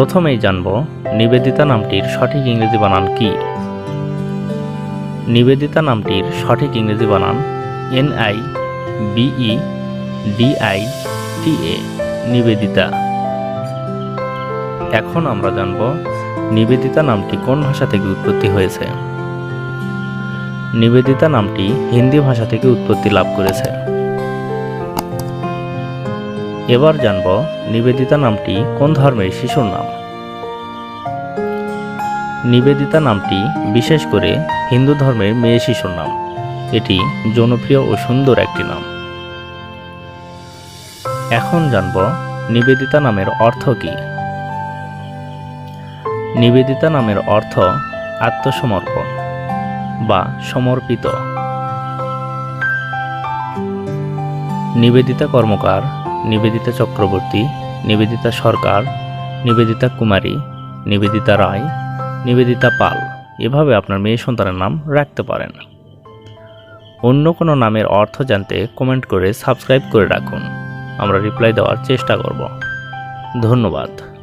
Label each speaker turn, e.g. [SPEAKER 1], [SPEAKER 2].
[SPEAKER 1] প্রথমেই জানব নিবেদিতা নামটির সঠিক ইংরেজি বানান কি। নিবেদিতা নামটির সঠিক ইংরেজি বানান N I V E D I T A Nivedita. এখন আমরা জানব নিবেদিতা নামটি কোন ভাষা থেকে উৎপত্তি হয়েছে। নিবেদিতা নামটি হিন্দি ভাষা থেকে উৎপত্তি লাভ করেছে। এবার জানব নিবেদিতা নামটি কোন ধর্মের শিশুর নাম। নিবেদিতা নামটি বিশেষ করে হিন্দু ধর্মের মেয়ে শিশুর নাম। এটি জনপ্রিয় ও সুন্দর একটি নাম। এখন জানব নিবেদিতা নামের অর্থ কী। নিবেদিতা নামের অর্থ আত্মসমর্পণ বা সমর্পিত। নিবেদিতা কর্মকার নিবেদিতা চক্রবর্তী, নিবেদিতা সরকার, নিবেদিতা কুমারী, নিবেদিতা রায়, নিবেদিতা পাল এভাবে আপনার মেয়ে সন্তানের নাম রাখতে পারেন। অন্য কোনো নামের অর্থ জানতে কমেন্ট করে সাবস্ক্রাইব করে রাখুন। আমরা রিপ্লাই দেওয়ার চেষ্টা করব। ধন্যবাদ।